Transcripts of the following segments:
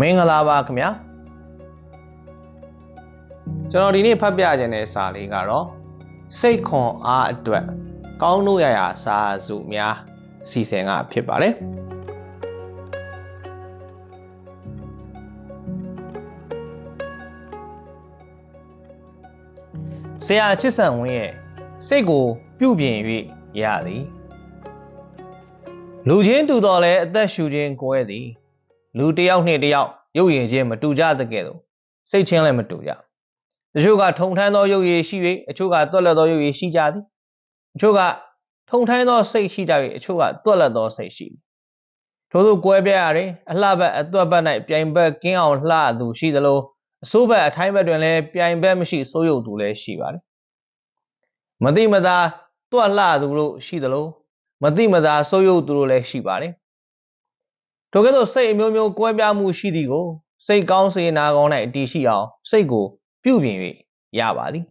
မင်္ဂလာပါခင်ဗျာကျွန်တော်ဒီနေ့ဖတ်ပြခြင်းတဲ့စာလေးကတော့စိတ်ခွန်အားအတွက်ကောင်းလို့ရရာစာစုများစီစဉ်ကဖြစ်ပါတယ်ဆရာချစ်ဆန်ဝင်းရဲ့စိတ်ကိုပြုပြင်၍ရသည်လူချင်းတူတော်လဲအသက်ရှူခြင်းကိုယ်သည် လူတစ်ယောက်နှင့်တစ်ယောက်ရုပ်ရည်ချင်းမတူကြသကဲ့သို့စိတ်ချင်းလည်းမတူကြတချို့ကထုံထမ်းသောရုပ်ရည်ရှိ၍အချို့ကတွက်လက်သောရုပ်ရည်ရှိကြသည်အချို့ကထုံထမ်းသောစိတ်ရှိကြ၍အချို့ကတွက်လက်သောစိတ်ရှိသည်ထို့သောကွဲပြားရာတွင်အလှဘက်အသွက်ဘက်၌ပြိုင်ဘက်ကင်းအောင်လှသူရှိသလိုအစိုးဘက်အထိုင်းဘက်တွင်လည်းပြိုင်ဘက်မရှိစိုးရုပ်သူလည်းရှိပါတယ်မတိမသာတွက်လှသူတို့ရှိသလိုမတိမသာစိုးရုပ်သူတို့လည်းရှိပါတယ် ထိုကဲ့သို့စိတ်အမျိုးမျိုးကွဲပြားမှုရှိသည်ကိုစိတ်ကောင်းစေနာကောင်း၌တည်ရှိအောင်စိတ်ကိုပြုပြင်၍ရပါသည်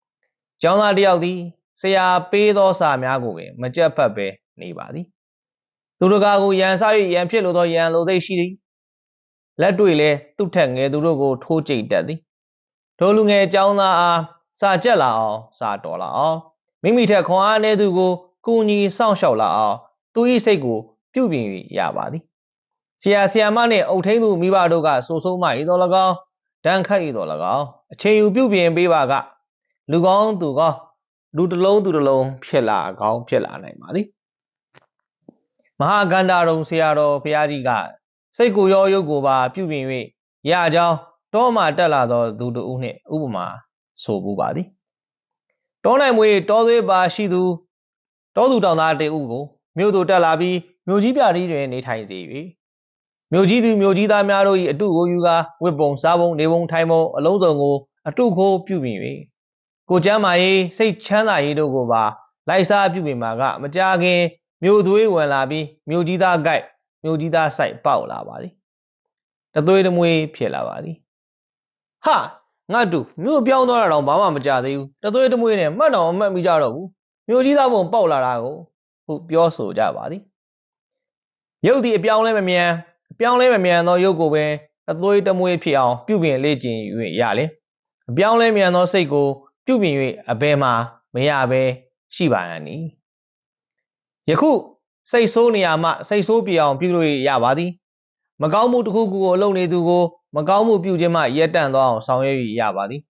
။ကျောင်းသားတစ်ယောက်သည်ဆရာပေးသောစာများကိုပင်မကြက်ဖက်ပဲနေပါသည်။သူတို့ကကိုရန်စား၍ရန်ဖြစ်လိုသောရန်လိုသိရှိသည်။လက်တွေ့လဲသူ့ထက်ငယ်သူတို့ကိုထိုးကြိတ်တတ်သည်။ထိုလူငယ်ကျောင်းသားအားစာကြက်လာအောင်စာတော်လာအောင်မိမိထက်ခွန်အားနည်းသူကိုကူညီစောင့်ရှောက်လာအောင်သူ၏စိတ်ကိုပြုပြင်၍ရပါသည် ဆရာဆရာမနှင့်အုပ်ထိန်းသူမိဘတို့ကဆိုဆိုမှ၏တော်၎င်းဒဏ်ခတ်၏တော်၎င်းအချိန်ယူပြုပြင်ပေးပါကလူကောင်းသူကောင်းလူတစ်လုံးသူတစ်လုံးဖြစ်လာကောင်းဖြစ်လာနိုင်ပါသည်မဟာကန္တာရုံဆရာတော်ဘုရားကြီးကစိတ်ကိုရောရုပ်ကိုပါပြုပြင်၍ရကြောင်းတောမှတက်လာသောသူတို့ဦးနှင့်ဥပမာဆိုပူပါသည်တောနိုင်မွေတောသွေးပါရှိသူတောသူတောင်သားတေဦးကိုမြို့သို့တက်လာပြီးမြို့ကြီးပြတီးတွင်နေထိုင်စေ၍ မြို့ကြီးသူမြို့ကြီးသားများတို့၏အတုကိုယူကာဝစ်ပုံစားပုံနေပုံထိုင်ပုံအလုံးစုံကိုအတုခိုးပြုပြင်၍ကိုကျမ်းမာရေးစိတ်ချမ်းသာရေးတို့ကိုပါလိုက်စားပြုပြင်မှာကမကြခင်မြို့သွေးဝင်လာပြီးမြို့ကြီးသားကြိုက်မြို့ကြီးသားဆိုင်ပေါက်လာပါသည်တသွေးတမွေးဖြစ်လာပါသည်ဟာငါတူမြို့ပြောင်းသွားတာတော့ဘာမှမကြသေးဘူးတသွေးတမွေးနဲ့မှတ်တော်မှတ်မိကြတော့ဘူးမြို့ကြီးသားပုံပေါက်လာတာကိုဟုတ်ပြောဆိုကြပါသည်ရုပ်ဒီအပြောင်းလဲမမြန် အပြောင်းလဲမမြန်သောရုပ်ကိုပင်အသွေးတမွေးဖြစ်အောင်ပြုပြင်လေ့ကျင့်၍ရလေအပြောင်းလဲမြန်သောစိတ်ကို ပြုပြင်၍အဘယ်မှာမရဘဲရှိပါရနီယခုစိတ်ဆိုးနေရမှစိတ်ဆိုးပြေအောင်ပြုလို့ရပါသည် မကောင်းမှုတစ်ခုခုကိုလုပ်နေသူကိုမကောင်းမှုပြုခြင်းမှရက်တန့်သွားအောင်ဆောင်ရွက်ရပါသည်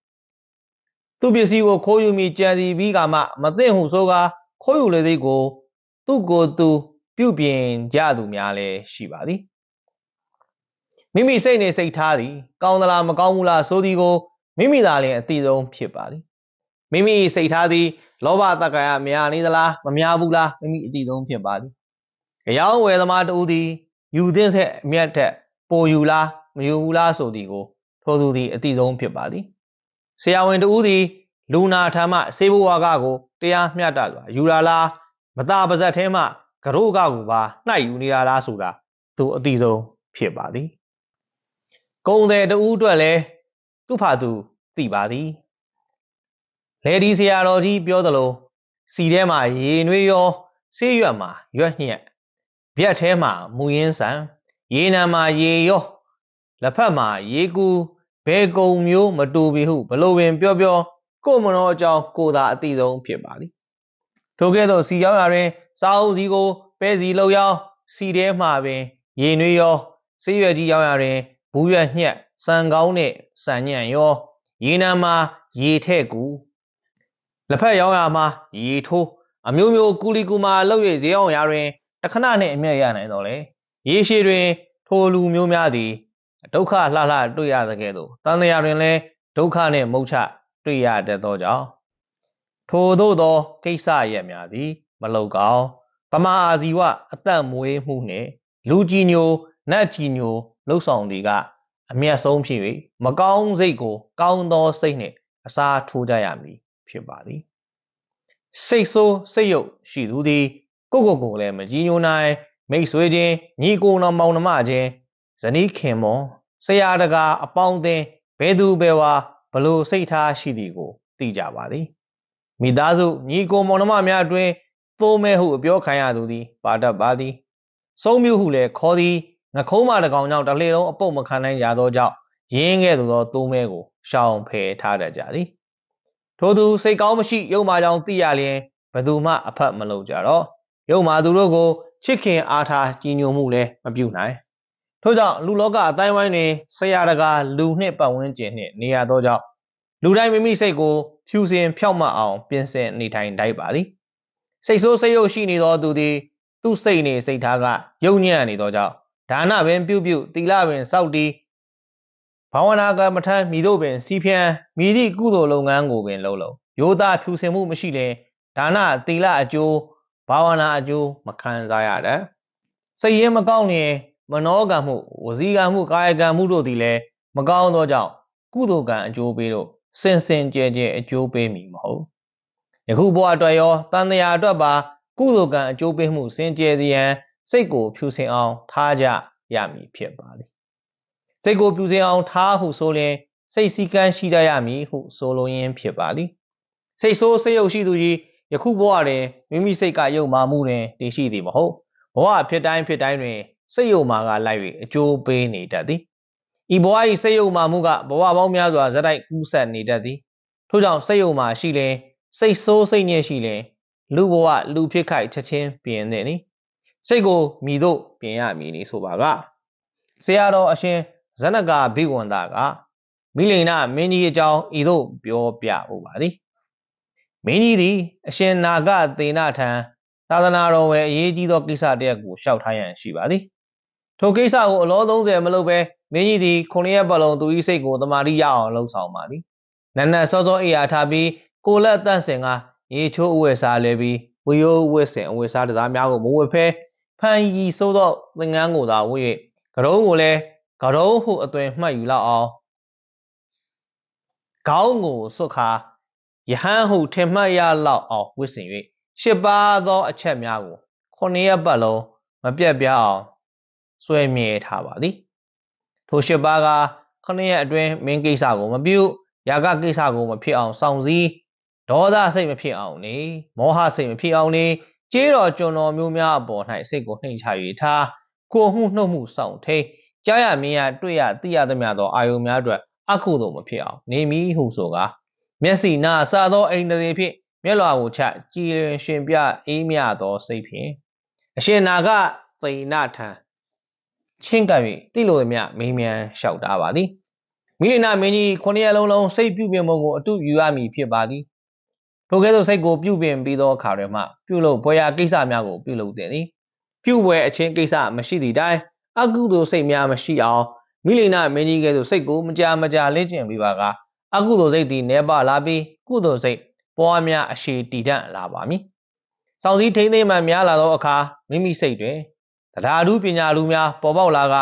သူပစ္စည်းကိုခိုးယူမိကြံစီပြီးကမှမသိဟုဆိုကာခိုးယူလေသည်ကို သူ့ကိုယ်သူ ပြုပြင်ကြသူများလည်းရှိပါသည် မိမိစိတ်နေစိတ်ထားသည်ကောင်းသလားမကောင်းဘူးလားဆိုသည်ကိုမိမိသာလျှင်အသိဆုံးဖြစ်ပါသည်မိမိစိတ်ထားသည်လောဘတက္ကရာများနေသလားမများဘူးလားမိမိအသိဆုံးဖြစ်ပါသည်ကြောင်ဝယ်သမားတူသည်ယူသင့်တဲ့အမျက်ထက်ပိုယူလားမယူဘူးလားဆိုသည်ကိုထိုသူသည်အသိဆုံးဖြစ်ပါသည်ဆရာဝန်တူသည်လူနာထံမှစေဘဝါကကိုတရားမျှတစွာယူလာလားမตาပါဇက်ထဲမှကရိုးကကိုပါနှိုက်ယူနေတာလားဆိုတာသူအသိဆုံးဖြစ်ပါသည် ကုံတယ်တူအတွက်လည်းသူ့ဖာသူသိပါသည်လေဒီဆရာတော်ကြီးပြောသလိုစီထဲမှာရေနွေးရောဆေးရွက်မှာရွက်ညက်ဗျက်ထဲမှာမူရင်းဆန်ရေနံမှာရေရောလက်ဖက်မှာရေကူဘဲကုံမျိုးမတူပြီဟုဘလို့ပင်ပြောပြောကိုမနောအကြောင်းကိုသာအသိဆုံးဖြစ်ပါသည်ထိုကဲ့သို့စီရောက်ရာတွင်စာအုပ်စီကိုပဲစီလှုပ်ရောင်းစီထဲမှပင်ရေနွေးရောဆေးရွက်ကြီးရောက်ရာတွင် ဘူးရွက်ညက်စံကောင်းနဲ့စံညံ့ရောရေနံမှာရေထဲ့ကူလက်ဖက်ရောင်းရမှာရေထိုးအမျိုးမျိုးကူလီကူမာလှုပ်၍ဈေးအောင်ရာတွင်တခဏနှင့်အမျက်ရနိုင်တော့လေရေရှိတွင် ထိုလူမျိုးများသည်ဒုက္ခလှလှတွေ့ရသကဲ့သို့တန်လျာတွင်လည်းဒုက္ခနှင့်မုတ်ချတွေ့ရတတ်သောကြောင့်ထိုသို့သောကိစ္စရက်များသည် မလောက်ကောင်းတမာအာဇီဝအသက်မွေးမှုနှင့်လူကြီးညို နတ်ကြီးညိုလှုပ်ဆောင်သည်ကအမျက်ဆုံးဖြစ်၍မကောင်းစိတ်ကို ကောင်းသောစိတ်နှင့်အစားထိုးကြရမည်ဖြစ်ပါသည်စိတ်ဆိုးစိတ်ယုတ်ရှိသူသည်ကိုကိုကိုလည်းမကြီးညိုနိုင်မိတ်ဆွေချင်းညီကိုတော်မောင်နှမချင်းဇနီးခင်မွန်ဆရာတကာအပေါင်းအသင်းဘယ်သူဘယ်ဝါဘလို့စိတ်ထားရှိသည်ကိုသိကြပါသည်မိသားစုညီကိုမောင်နှမများအတွင်းသိုးမဲဟုအပြောခံရသူသည်ပါတတ်ပါသည်ဆုံးမျိုးဟုလည်းခေါ်သည် ငခုံးမတကောင်ကြောင့်တစ်လေလုံးအပုတ်မခံနိုင်ကြသောကြောင့်ရင်းခဲ့သူသောသိုးမဲကိုရှောင်ဖယ်ထားတတ်ကြသည်ထို့သူစိတ်ကောင်းမရှိရုပ်မာကြောင့်သိရလျင်ဘသူမှအဖတ်မလုပ်ကြတော့ရုပ်မာသူတို့ကိုချစ်ခင်အားထားကြည်ညိုမှုလည်းမပြုနိုင်ထို့ကြောင့်လူလောကအတိုင်းဝိုင်းတွင်ဆရာတကာလူနှင့်ပတ်ဝန်းကျင်နှင့်နေရသောကြောင့်လူတိုင်းမိမိစိတ်ကိုဖြူစင်ဖြောက်မှတ်အောင်ပြင်ဆင်နေထိုင်တိုက်ပါသည်စိတ်ဆိုးစိတ်ယုတ်ရှိနေသောသူသည်သူ့စိတ်နေစိတ်ထားကယုံညံ့နေသောကြောင့် ဒါနပင်ပြုပြုသီလပင်စောက်တီးဘာဝနာကမ္မထမိတို့ပင် စီဖြံမိသည့်ကုသိုလ်လုပ်ငန်းကိုပင်လုပ်လို့ယောသားဖြူစင်မှုမရှိရင်ဒါနသီလအကျိုးဘာဝနာအကျိုးမခံစားရတဲ့စိတ်ရင်းမကောင်းရင်မနောကံမှုဝစီကံမှုကာယကံမှုတို့သည်လည်းမကောင်းသောကြောင့်ကုသိုလ်ကံအကျိုးပေးလို့စင်စင်ကြဲကြဲအကျိုးပေးမိမဟုတ်ယခုဘဝအတွက်ရောတန်တရားအတွက်ပါကုသိုလ်ကံအကျိုးပေးမှုစင်ကြယ်စီရန် စိတ်ကိုဖြူစင်အောင်ထားကြရမည်ဖြစ်ပါလေစိတ်ကိုဖြူစင်အောင်ထားဟုဆိုရင်စိတ်စည်းကမ်းရှိကြရမည်ဟုဆိုလိုရင်းဖြစ်ပါသည်စိတ်ဆိုးစိတ်ယုတ်ရှိသူကြီးယခုဘဝတွင်မိမိစိတ်ကယုံမာမှုတွင်တည်ရှိသည်မဟုတ်ဘဝဖြစ်တိုင်းဖြစ်တိုင်းတွင်စိတ်ယုံမာကလိုက်၍အကျိုးပေးနေတတ်သည်ဤဘဝ၏စိတ်ယုံမာမှုကဘဝပေါင်းများစွာဇက်တိုက်ကူးဆက်နေတတ်သည်ထို့ကြောင့်စိတ်ယုံမာရှိလင်စိတ်ဆိုးစိတ်ညစ်ရှိလင်လူဘဝလူဖြစ်ခိုက်ချက်ချင်းပြင်နေသည် စိတ်ကိုမိတို့ပြင်ရမည်နေဆိုပါကဆရာတော်အရှင်ဇနကဘိဝန္ဒကမိလိန်နာမင်းကြီးအကြောင်းဤသို့ပြောပြဥပါသည်မင်းကြီးသည် အရှင်နာဂသေနထံသာသနာတော်ဝယ်အရေးကြီးသောကိစ္စတရက်ကိုရှောက်ထားရန်ရှိပါသည်ထိုကိစ္စကိုအလော30မလုပ်ဘဲမင်းကြီးသည်ခုနှစ်ရက်ပတ်လုံးသူ၏စိတ်ကိုတမာတိရအောင်လှုံ့ဆော်ပါသည်နတ်နတ်စောစောအိယာထားပြီးကိုလက်တန့်စင်ကရေချိုးအဝယ်စားလဲပြီးဝီယိုးဝက်စင်အဝယ်စားတစားများကိုမဝယ်ဖဲဖ န်ရီဆိုးသောသင်္ကန်းကိုသာဝတ်၍ကရုံးကိုလည်းကရုံးဟုအသွင်မှတ်ယူလောက်အောင်ခေါင်းကိုစွတ်ခါယဟန်ဟုထင်မှတ်ရလောက်အောင်ဝစ်စင်၍ရှစ်ပါးသောအချက်များကိုခုနှစ်ရက်ပတ်လုံးမပြတ်ပြားအောင်ဆွဲမြဲထားပါသည်ထိုရှစ်ပါးကခုနှစ်ရက်အတွင်းမင်းကိစ္စကိုမပြုရာဂကိစ္စကိုမဖြစ်အောင်စောင့်စည်းဒေါသစိတ်မဖြစ်အောင်နေမောဟစိတ်မဖြစ်အောင်နေ ကြေးတော်ကျွန်တော်မျိုးများအပေါ်၌စိတ်ကိုနှိမ်ချ၍ထားကိုမှုနှုတ်မှုစောင့်ထိန်ကြားရမြင်ရတွေ့ရသိရသမျှသောအာယုံများအတွက်အခုသို့မဖြစ်အောင်နေမည်ဟုဆိုကားမျက်စိနာစသောအိန္ဒြေဖြင့်မျက်လွှာကိုချကြည်ရင်ရှင်ပြအေးမြသောစိတ်ဖြင့်အရှင်နာကသိဏထံချင်းကပ်၍တိလိုသည်မြမင်းမြန်လျှောက်တာပါသည်မိလိနာမင်းကြီးခုနှစ်ရက်လုံးလုံးစိတ်ပြုပြင်ပုံကိုအတုယူရမည်ဖြစ်ပါသည် ထိုကဲ့သို့စိတ်ကိုပြုပြင်ပြီးသောအခါတွေမှာပြုလုပ်ဘွယ်ရာကိစ္စများကိုပြုလုပ်တဲ့သည်ပြုဝဲအချင်းကိစ္စမရှိသည့်တိုင်အကုသိုလ်စိတ်များမရှိအောင်မိလိနာမင်းကြီးကဲ့သို့စိတ်ကိုမကြာမကြာလေ့ကျင့်ပြီးပါကအကုသိုလ်စိတ်သည်နှဲပါလာပြီးကုသိုလ်စိတ်ပွားများအရှိတည်တံ့လာပါမည်။စောင့်စည်းထိန်းသိမ်းမှများလာသောအခါမိမိစိတ်တွင်တရားဓုပညာလူများပေါ်ပေါက်လာက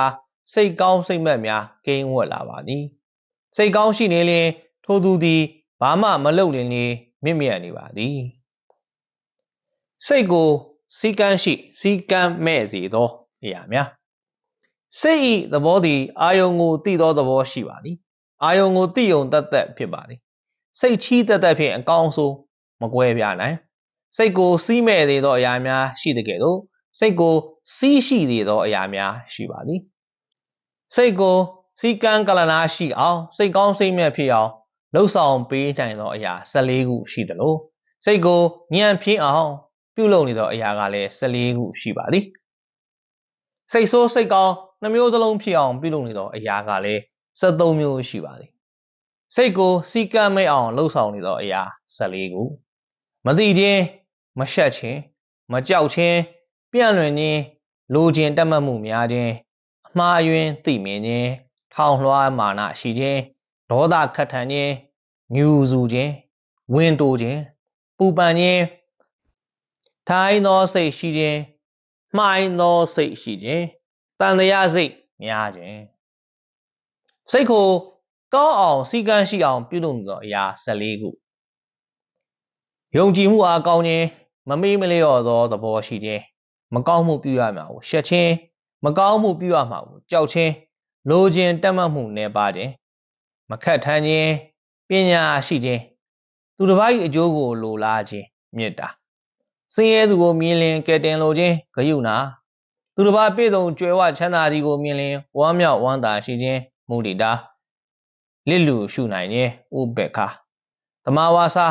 စိတ်ကောင်းစိတ်မက်များကိန်းဝတ်လာပါသည်။စိတ်ကောင်းရှိနေလျင်ထိုသူသည်ဘာမှမလုပ်လျင်လေ မြင့်မြတ်နေပါသည်။စိတ်ကိုစီကန်းရှိစီကန်းမဲ့စေသောအရာများစိတ်ဤသဘောသည်အာယုံကိုသိသောသဘောရှိပါသည်အာယုံကိုသိယုံတတ်တတ်ဖြစ်ပါသည်စိတ်ချီးတတ်တတ်ဖြင့်အကောင်းဆုံးမကွဲပြားနိုင်စိတ်ကိုစီးမဲ့သေးသောအရာများရှိတဲ့ကဲ့သို့စိတ်ကိုစီးရှိသေးသောအရာများရှိပါသည်စိတ်ကိုစီကံကလနာရှိအောင်စိတ်ကောင်းစိတ်မြတ်ဖြစ်အောင် လှုပ်ဆောင်ပေးနိုင်သောအရာ14ခုရှိသလိုစိတ်ကိုညံ့ပြင်းအောင်ပြုလုပ်နေသောအရာကလည်း14ခုရှိပါသည်စိတ်ဆိုးစိတ်ကောင်းနှမျိုးစလုံးဖြစ်အောင်ပြုလုပ်နေသောအရာကလည်း73မျိုးရှိပါသည်စိတ်ကိုစီကံမဲ့အောင်လှုပ်ဆောင်နေသောအရာ14ခုမသိခြင်းမရှက်ခြင်းမကြောက်ခြင်းပြန့်လွင်ခြင်းလိုခြင်းတက်မှတ်မှုများခြင်းအမှားအယွင်းသိမြင်ခြင်းထောင်လွှားမာနရှိခြင်း ဒေါသခတ်ထန်ခြင်းညူစုခြင်းဝင်တိုခြင်းပူပန်ခြင်းထိုင်းသောစိတ်ရှိခြင်းမှိုင်းသောစိတ်ရှိခြင်းတန်တရားစိတ်များခြင်းစိတ်ကိုကောင်းအောင်စီကံရှိအောင်ပြုလုပ်သောအရာ14ခုယုံကြည်မှုအားကောင်းခြင်းမမေ့မလျော့သောသဘောရှိခြင်းမကောင်းမှုပြုရမှာကိုရှက်ခြင်းမကောင်းမှုပြုရမှာကိုကြောက်ခြင်းလိုခြင်းတက်မှတ်မှုနဲ့ပါခြင်း မခက်ထမ်းခြင်းပညာရှိခြင်းသူတစ်ပါး၏အကျိုးကိုလိုလားခြင်းမေတ္တာစင်ရဲသူကိုမြင်လင်ကဲတင်လိုခြင်းဂယုဏသူတစ်ပါးပြည့်စုံကြွယ်ဝချမ်းသာသည်ကိုမြင်လင်ဝမ်းမြောက်ဝမ်းသာရှိခြင်းမုဒိတာလစ်လူရှုနိုင်ခြင်းဥပေက္ခတမဝါစာ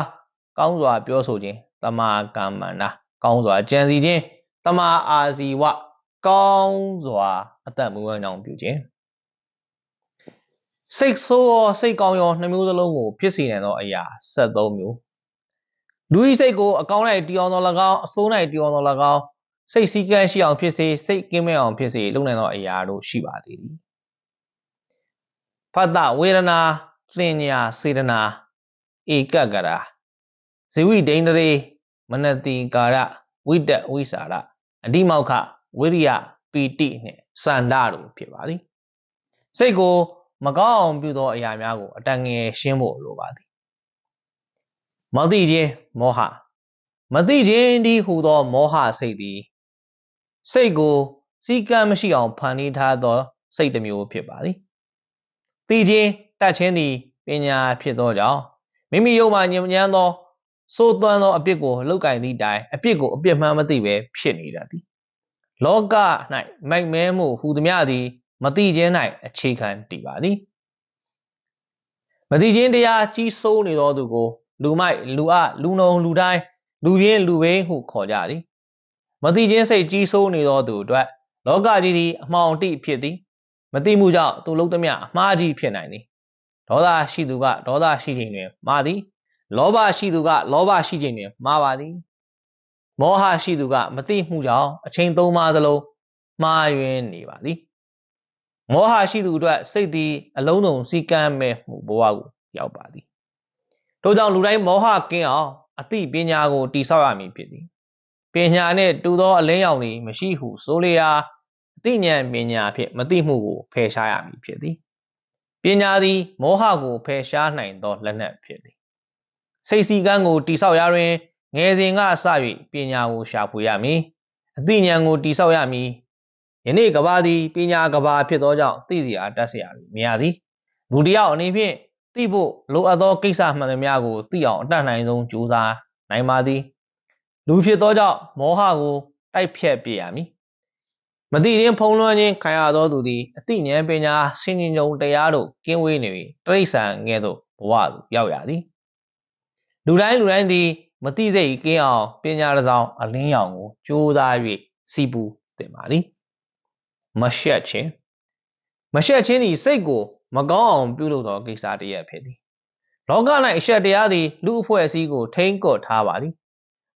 ကောင်းစွာပြောဆိုခြင်းတမာကမ္မန္တာကောင်းစွာကြံစီခြင်းတမာအာဇီဝကောင်းစွာအသက်မွေးဝမ်းကြောင်းပြုခြင်း စိတ်ဆိုးရောစိတ်ကောင်းရောနှမျိုးစလုံးကိုဖြစ်စေနိုင်သောအရာ73မျိုးလူဤစိတ်ကိုအကောင်း၌တည်အောင်သော၎င်းအဆိုး၌တည်အောင်သော၎င်းစိတ်စည်းကမ်းရှိအောင်ဖြစ်စေစိတ်ကင်းမဲ့အောင်ဖြစ်စေလုပ်နိုင်သောအရာတို့ရှိပါသေးသည်ဖတ်တဝေဒနာသင်ညာစေတနာဧကကရာဇိဝိဒိန္ဒရေမနတိကာရဝိတ္တဝိစာရအဓိမောက္ခဝိရိယပီတိနှင့်စန္ဒတို့ဖြစ်ပါသည်စိတ်ကို မကောင်းအောင်ပြုသောအရာများကိုအတန်ငယ်ရှင်းဖို့လိုပါသည်မသိခြင်းမောဟမသိခြင်းဒီဟူသောမောဟစိတ်သည်စိတ်ကိုစီကံမရှိအောင်ဖန်တီးထားသော စိတ်တစ်မျိုးဖြစ်ပါသည်သိခြင်းတတ်ခြင်းသည်ပညာဖြစ်သောကြောင့်မိမိယုံမှညဉ့်ညမ်းသောစိုးသွမ်းသောအပြစ်ကိုလောက်ကင်သည့်တိုင်အပြစ်ကိုအပြစ်မှန်မသိပဲဖြစ်နေတတ်သည်လောက၌မိုက်မဲမှုဟူသည်များသည် မသိခြင်း၌အခြေခံတည်ပါသည်မသိခြင်းတရားကြီးစိုးနေသောသူကို လူမိုက်လူအလူနုံလူတိုင်းလူရင်းလူဘင်းဟုခေါ်ကြသည်မသိခြင်းစိတ်ကြီးစိုးနေသောသူအတွက်လောကကြီးသည်အမှောင်တိဖြစ်သည်မသိမှုကြောင့်သူလုံးသမျှအမှားကြီးဖြစ်နိုင်သည်ဒေါသရှိသူကဒေါသရှိခြင်းတွင်မှားသည် လောဘရှိသူက လောဘရှိခြင်းတွင်မှားပါသည်မောဟရှိသူကမသိမှုကြောင့်အချိန်သုံးပါးသလုံးမှားယွင်းနေပါသည် မောဟရှိသူအတွက်စိတ်သည်အလုံးစုံစီကံမဲ့မှုဘဝကိုရောက်ပါသည်ထို့ကြောင့်လူတိုင်းမောဟကင်းအောင်အသိပညာကိုတိဆောက်ရမည်ဖြစ်သည်ပညာနှင့်တူသောအလင်းရောင်သည်မရှိဟုဆိုလျာအသိဉာဏ်ပညာဖြင့်မသိမှုကိုဖယ်ရှားရမည်ဖြစ်သည်ပညာသည်မောဟကိုဖယ်ရှားနိုင်သောလက်နက်ဖြစ်သည်စိတ်စီကံကိုတိဆောက်ရာတွင်ငယ်စဉ်ကစ၍ပညာကိုရှာဖွေရမည်အသိဉာဏ်ကိုတိဆောက်ရမည် ယနေ့ကဘာသည်ပညာကဘာဖြစ်သောကြောင့်သိစရာတတ်စရာမရသည်လူတယောက်အနေဖြင့်သိဖို့လိုအပ်သောကိစ္စမှန်သမျှကိုသိအောင်အတတ်နိုင်ဆုံးကြိုးစားနိုင်ပါသည်လူဖြစ်သောကြောင့်မောဟကိုတိုက်ဖြတ်ပြရမည်မသိရင်ဖုံးလွှမ်းခြင်းခံရသောသူသည်အသိဉာဏ်ပညာစင်ញုံတရားတို့ကင်းဝေးနေပြီတိရစ္ဆာန်ငယ်သို့ဘဝသို့ရောက်ရသည်လူတိုင်းလူတိုင်းသည်မသိစိတ်ကင်းအောင်ပညာရဆောင်အလင်းရောင်ကိုကြိုးစား၍စီပူသင်ပါသည် မရှက်ခြင်းမရှက်ခြင်းသည်စိတ်ကိုမကောင်းအောင်ပြုလုပ်သောကိစ္စတစ်ရပ်ဖြစ်သည်လောက၌အရှက်တရားသည်လူအဖွဲ့အစည်းကိုထိမ့်ကော့ထားပါသည်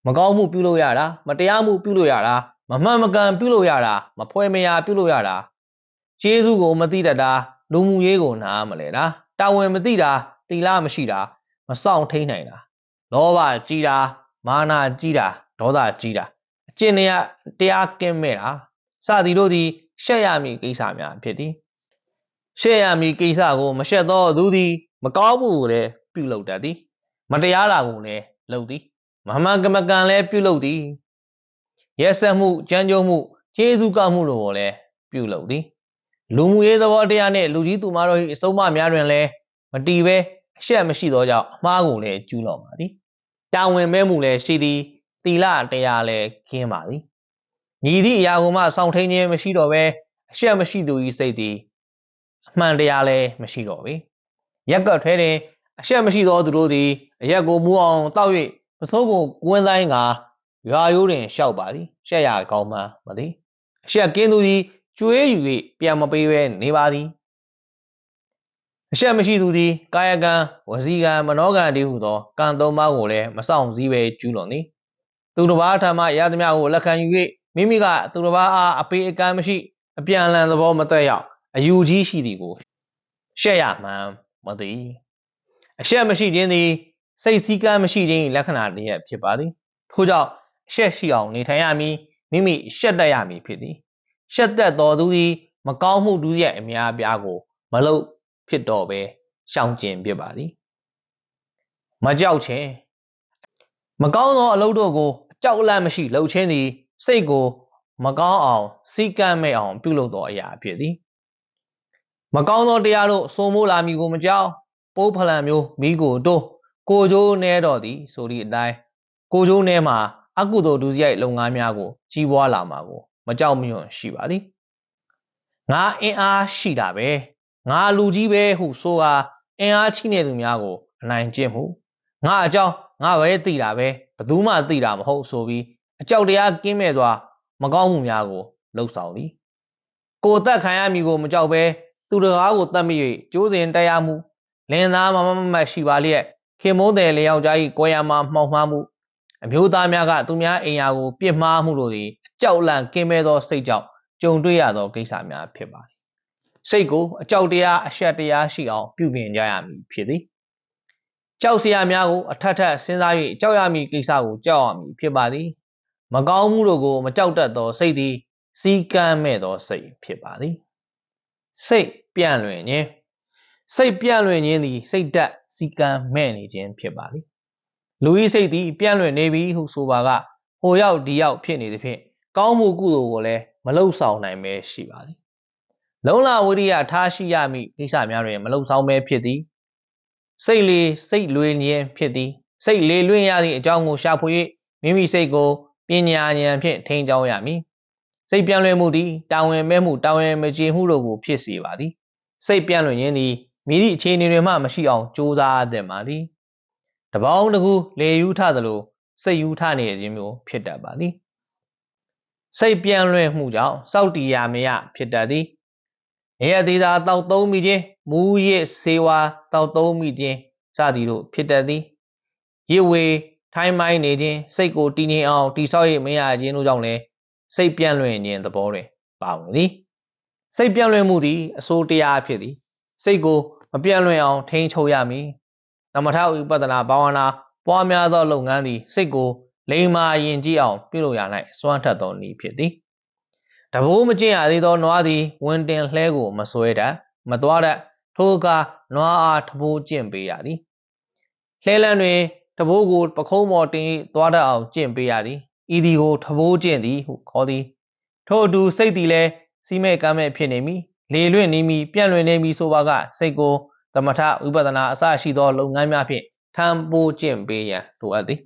မကောင်းမှုပြုလို့ရတာမတရားမှုပြုလို့ရတာမမှန်မကန်ပြုလို့ရတာမဖွဲမရာပြုလို့ရတာကျေးဇူးကိုမသိတတ်တာလူမှုရေးကိုနားမလဲတာတာဝန်မသိတာတီလာမရှိတာမဆောင်ထိန်နိုင်တာလောဘကြီးတာမာနကြီးတာဒေါသကြီးတာအကျင့်တရားတရားကင်းမဲ့တာစသည်တို့သည် ရှက်ရမည့်ကိစ္စများဖြစ်သည်ရှက်ရမည့်ကိစ္စကိုမရှက်သောသူသည်မကောင်းမှုကိုလည်းပြုလုပ်တတ်သည် မတရားတာကိုလည်းလုပ်သည်မမှန်ကမကန်လည်းပြုလုပ်သည်ရက်ဆက်မှုကြမ်းကြုတ်မှုကျေးဇူးကောက်မှုတို့ကိုလည်းပြုလုပ်သည်လူမှုရေးသဘောတရားနှင့်လူကြီးသူမတို့၏အစုံအမများတွင်လည်းမတီးပဲအရှက်မရှိသောကြောင့်အမှားကိုလည်းကျူးလွန်ပါသည်တာဝန်မဲမှုလည်းရှိသည်တီလတရားလည်းခင်းပါသည် ညီသည့်အရာကိုမှစောင့်ထိန်ခြင်းမရှိတော့ပဲအရှက်မရှိသူ၏စိတ်သည်အမှန်တရားလည်းမရှိတော့ပေရက်ကထွဲတွင်အရှက်မရှိသောသူတို့သည်အရက်ကိုမူအောင်တောက်၍ပစိုးကိုကွင်းတိုင်းကရွာရိုးတွင်ရှောက်ပါသည်ရှက်ရကောင်းမှမသည်အရှက်ကင်းသူသည်ကျွေးယူ၍ပြန်မပေးဘဲနေပါသည်အရှက်မရှိသူသည်ကာယကံဝစီကံမနောကံတည်းဟုသောကံသုံးပါးကိုလည်းမဆောင်စည်းပဲကျူးလွန်သည်သူတစ်ပါးထံမှရသမျှကိုလက်ခံယူ၍ မိမိကသူတစ်ပါးအားအပေးအကမ်းမရှိ အပြန်အလှန်သဘောမသက်ရောက်အယူကြီးရှိသည်ကိုရှက်ရမှန်မသည်အရှက်မရှိခြင်းသည်စိတ်စည်းကမ်းမရှိခြင်းလက္ခဏာတစ်ရပ်ဖြစ်ပါသည်ထို့ကြောင့်အရှက်ရှိအောင်နေထိုင်ရမည်မိမိရှက်တတ်ရမည်ဖြစ်သည်ရှက်သက်တော်သူသည်မကောင်းမှုဒုစရိုက်အများအပြားကို မလုပ်ဖြစ်တော့ပဲရှောင်ကျင်ဖြစ်ပါသည်မကြောက်ခြင်းမကောင်းသောအလုပ်တို့ကိုအကြောက်အလန့်မရှိလှုပ်ခြင်းသည် စိတ်ကိုမကောင်းအောင်စီကံမဲ့အောင် ပြုလုပ်သောအရာဖြစ်သည်မကောင်းသောတရားတို့စိုးမိုးလာမည်ကိုမကြောက်ပိုးဖလံမျိုးမိကိုတိုးကိုကျိုးနဲတော်သည်ဆိုသည့်အတိုင်းကိုကျိုးနဲမှာအကုသိုလ်ဒုစရိုက်လုပ်ငန်းများကိုကြီးပွားလာမှာကိုမကြောက်မရွံ့ရှိပါသည်ငါအင်အားရှိတာပဲငါလူကြီးပဲဟုဆိုကာအင်အားချိနေသူများကိုအနိုင်ကျင့်မှုငါအကြောင်းငါပဲသိတာပဲဘသူမှသိတာမဟုတ်ဆိုပြီး အကြောက်တရားကင်းမဲ့စွာမကောင်းမှုများကိုလှုပ်ဆောင်သည်ကိုယ်သက်ခံရမည်ကိုမကြောက်ပဲသူတကားကိုတတ်မိ၍ကျိုးစဉ်တရားမှုလင်သားမမမမတ်ရှိပါလျက်ခင်မိုးတယ်လျောက်ကြား၏ကိုရမှာမှောင်မှားမှုအမျိုးသားများကသူများအိမ်ယာကိုပြစ်မှားမှုတို့သည်အကြောက်လန့်ကင်းမဲ့သောစိတ်ကြောင့်ကြုံတွေ့ရသောကိစ္စများဖြစ်ပါသည်စိတ်ကိုအကြောက်တရားအရှက်တရားရှိအောင်ပြုပြင်ကြရမည်ဖြစ်သည်ကြောက်စရာများကိုအထက်ထက်စဉ်းစား၍ကြောက်ရမည်ကိစ္စကိုကြောက်ရမည်ဖြစ်ပါသည် မကောင်းမှုတို့ကိုမကြောက်တတ်သောစိတ်သည်စီကမ်းမဲ့သောစိတ်ဖြစ်ပါသည်စိတ်ပြန့်လွင်ခြင်းစိတ်ပြန့်လွင်ခြင်းသည်စိတ်ဓာတ်စီကံမဲ့နေခြင်းဖြစ်ပါသည်လူဤစိတ်သည်ပြန့်လွင်နေပြီဟုဆိုပါကဟိုရောက်ဒီရောက်ဖြစ်နေသဖြင့်ကောင်းမှုကုသိုလ်ကိုလည်းမလုံဆောင်နိုင်ပဲရှိပါသည်လုံလဝိရိယထားရှိရမည့်ကိစ္စများတွင်မလုံဆောင်ပဲဖြစ်သည်စိတ်လေစိတ်လွင်ခြင်းဖြစ်သည်စိတ်လေလွင်ရသည့်အကြောင်းကိုရှာဖွေ၍မိမိစိတ်ကို ပညာဉာဏ်ဖြင့်ထိန်းကျောင်းရမည်စိတ်ပြန့်လွင်မှုသည်တာဝန်မဲ့မှုတာဝန်မကျေမှုတို့ကိုဖြစ်စေပါသည်စိတ်ပြန့်လွင်ခြင်းသည်မိသည့်အခြေအနေတွေမှမရှိအောင်ကြိုးစားသင့်ပါသည်တပေါင်းတစ်ခုလေယူထသလိုစိတ်ယူထနေခြင်းမျိုးဖြစ်တတ်ပါသည်စိတ်ပြန့်လွင့်မှုကြောင့်စောက်တီယာမယဖြစ်တတ်သည်နေရသေးသာတောက်သုံးမိခြင်းမူရစ်စေဝါတောက်သုံးမိခြင်းစသည်တို့ဖြစ်တတ်သည်ရစ်ဝေ ထိုင်းမိုင်းနေခြင်းစိတ်ကိုတည်ငြိမ်အောင်တိဆောက်ရမရခြင်းတို့ကြောင့်လည်းစိတ်ပြန့်လွင့်ခြင်းသဘောတွင်ပါဝင်သည်စိတ်ပြန့်လွင့်မှုသည်အစိုးတရားဖြစ်သည်စိတ်ကိုမပြန့်လွင့်အောင်ထိန်းချုပ်ရမည်သမထဥပဒနာဘာဝနာပွားများသောလုပ်ငန်းသည်စိတ်ကိုလိမ္မာယင်ကြည့်အောင်ပြုလုပ်ရ၌စွမ်းထက်သောနည်းဖြစ်သည်တဘိုးမကျင့်ရသေးသောနွားသည်ဝင်တင်လှဲကိုမဆွဲတတ်မသွားတတ်ထိုအခါနွားအားတဘိုးကျင့်ပေးရသည်လှဲလန်းတွင် တဘိုးကိုပခုံးပေါ်တင်သွားတတ်အောင်ကျင့်ပေးရသည်ဤသည်ကိုတဘိုးကျင့်သည်ဟုခေါ်သည်ထို့အတူစိတ်သည်လည်းစီမဲ့ကမ်းမဲ့ဖြစ်နေမည်လေလွင့်နေမီပြန့်လွင့်နေမီဆိုပါကစိတ်ကိုသမထဝိပဿနာအစရှိသောလုပ်ငန်းများဖြင့်ထံပိုးကျင့်ပေးရန်လိုအပ်သည်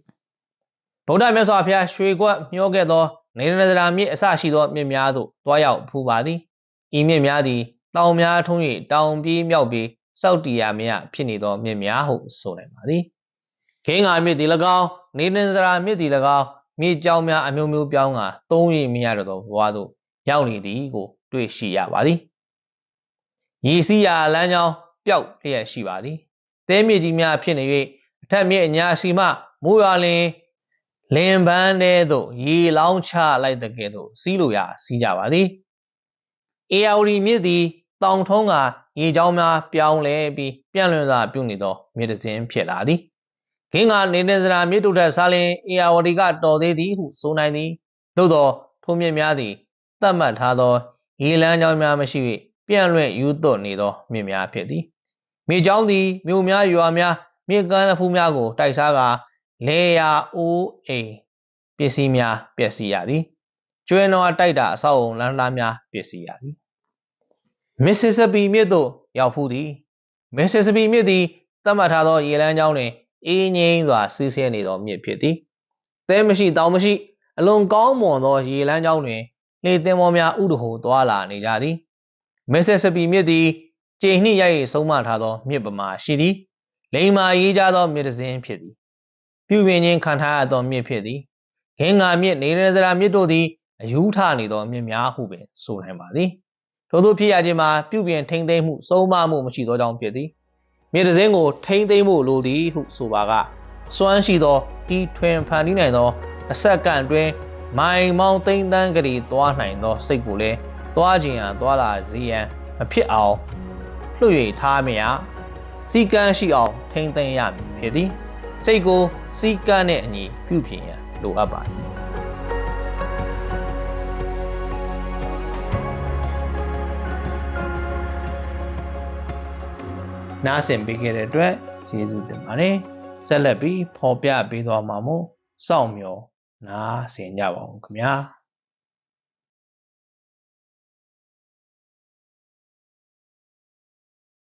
ဗုဒ္ဓမြတ်စွာဘုရားရွှေကွက်မျောခဲ့သောနေရဏဒရာမြစ်အစရှိသောမြစ်များသို့တွားရောက်ဖူးပါသည်ဤမြစ်များသည်တောင်များထုံး၍တောင်ပြေးမြောက်ပြေးစောက်တီယာမယဖြစ်နေသောမြစ်များဟုဆိုနိုင်ပါသည် ခင်းငါမြစ်သည်၎င်းနေရဏဒရာမြစ်သည်၎င်းမြေကြောင်များအမျိုးမျိုးပြောင်းကာသုံး၍မရတော့ဘဝသို့ရောက်နေသည်ကို တွေ့ရှိရပါသည်ရည်စည်းရာလမ်းကြောင်းပျောက်လျက်ရှိပါသည်တဲမြေကြီးများဖြစ်နေ၍အထက်မြစ်အညာစီမှမိုးရွာလင်လင်ပန်းထဲသို့ရေလောင်းချလိုက်တဲ့ကဲ့သို့စီးလိုရာစီးကြပါသည်အေယာဝတီမြစ်သည်တောင်ထုံးကရေကြောင်းများပြောင်းလဲပြီးပြန့်လွင့်စွာပြုနေသော မြစ်တစ်စင်းဖြစ်လာသည် ခင်းကနေနေစရာမြစ်တို့ထက်စားလင်အေယာဝတီကတော်သေးသည်ဟုဆိုနိုင်သည်သို့သောထိုမြစ်များသည်သတ်မှတ်ထားသောရေလမ်းကြောင်းများမရှိ၍ပြန့်လွင့်ယူသွနေသောမြစ်များဖြစ်သည်မြေကြောင်းသည်မြို့များရွာများမြေကမ်းဖူးများကိုတိုက်စားကာလေယာအိုးအိမ်ပစ္စည်းများပျက်စီးရသည်ကျွဲနွားတိုက်တာအဆောက်အုံလမ်းသားများပျက်စီးရသည်မစ္စစ္စပီမြစ်သို့ရောက်ဖူးသည်မစ္စစ္စပီမြစ်သည်သတ်မှတ်ထားသောရေလမ်းကြောင်းတွင် အေးငိမ့်စွာစီးဆင်းနေသောမြစ်ဖြစ်သည်သဲမရှိတောင်မရှိအလွန်ကောင်းမွန်သောရေလမ်းကြောင်းတွင်လေသင်္ဘောများဥဒဟိုသွာလာနေကြသည်မစ္စစ္စပီမြစ်သည်ကျိန်နှိရိုက်ဆုံးမထားသောမြစ်ပမာရှိသည်လိမ္မာရေးကြသောမြစ်တစ်စင်းဖြစ်သည်ပြုပြင်ခြင်းခံထားရသောမြစ်ဖြစ်သည်ဂင်္ဂါမြစ်နေရဇရာမြစ်တို့သည်အယူထနေသောမြစ်များဟုပင်ဆိုနိုင်ပါသည်ထို့သောဖြစ်ရခြင်းမှာပြုပြင်ထိမ့်သိမ်းမှုစုံမမှုမရှိသောကြောင့်ဖြစ်သည် မြစ်တစ်စင်းကိုထိမ့်သိမ်းဖို့လိုသည်ဟုဆိုပါကစွမ်းရှိသောတီထွင်ဖန်တီးနိုင်သော အဆက်ကန့်တွင် မိုင်မောင်းသိမ့်တန်းကလေးသွားနိုင်သောစိတ်ကိုလည်းသွားခြင်းရန်သွားလာစီရန်မဖြစ်အောင်လွှတ်၍ထားမရစီကန်းရှိအောင်ထိမ့်သိမ်းရမည်ဖြစ်သည်စိတ်ကိုစီကန်းနဲ့အညီပြုပြင်ရန်လိုအပ်ပါသည် နားဆင်ပေးခဲ့တဲ့အတွက်ကျေးဇူးတင်ပါတယ်ဆက်လက်ပြီးဖော်ပြပေးသွားမှာမို့စောင့်မျှော်နားဆင်ကြပါဦးခင်ဗျာ